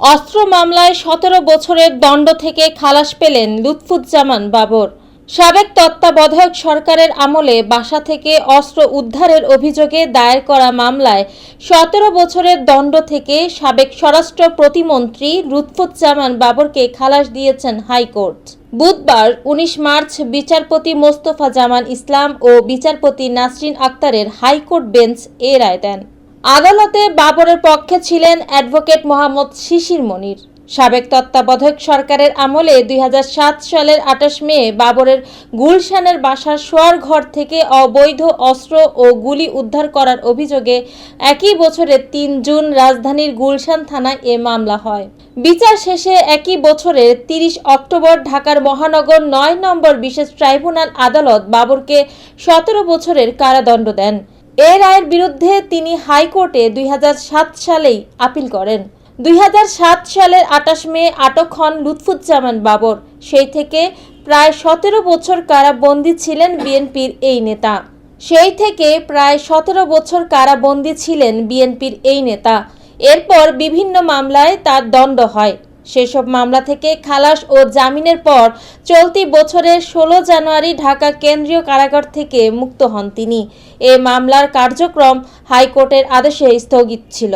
অস্ত্র মামলায় সতেরো বছরের দণ্ড থেকে খালাস পেলেন লুৎফুজ্জামান বাবর। সাবেক তত্ত্বাবধায়ক সরকারের আমলে বাসা থেকে অস্ত্র উদ্ধারের অভিযোগে দায়ের করা মামলায় সতেরো বছরের দণ্ড থেকে সাবেক স্বরাষ্ট্র প্রতিমন্ত্রী লুৎফুজ্জামান বাবরকে খালাস দিয়েছেন হাইকোর্ট। বুধবার উনিশ মার্চ বিচারপতি মোস্তফা জামান ইসলাম ও বিচারপতি নাসরিন আক্তারের হাইকোর্ট বেঞ্চ এ রায় দেন। আদালতে বাবরের পক্ষে ছিলেন অ্যাডভোকেট মোহাম্মদ শিশির মনির। সাবেক তত্ত্বাবধায়ক সরকারের আমলে দুই হাজার সাত সালের আঠাশ মে বাবরের গুলশানের বাসার শোয়ার ঘর থেকে অবৈধ অস্ত্র ও গুলি উদ্ধার করার অভিযোগে একই বছরের তিন জুন রাজধানীর গুলশান থানায় এ মামলা হয়। বিচার শেষে একই বছরের তিরিশ অক্টোবর ঢাকার মহানগর নয় নম্বর বিশেষ ট্রাইব্যুনাল আদালত বাবরকে সতেরো বছরের কারাদণ্ড দেন। এ রায়ের বিরুদ্ধে তিনি হাইকোর্টে দুই হাজার সাত সালেই আপিল করেন। দুই হাজার সাত সালের আটাশ মে আটক হন লুৎফুজ্জামান বাবর। সেই থেকে প্রায় সতেরো বছর কারাবন্দী ছিলেন বিএনপির এই নেতা। সেই থেকে প্রায় সতেরো বছর কারাবন্দী ছিলেন বিএনপির এই নেতা। এরপর বিভিন্ন মামলায় তার দণ্ড হয়। সেসব মামলা থেকে খালাস ও জামিনের পর চলতি বছরের ষোলো জানুয়ারি ঢাকা কেন্দ্রীয় কারাগার থেকে মুক্ত হন তিনি। এ মামলার কার্যক্রম হাইকোর্টের আদেশে স্থগিত ছিল।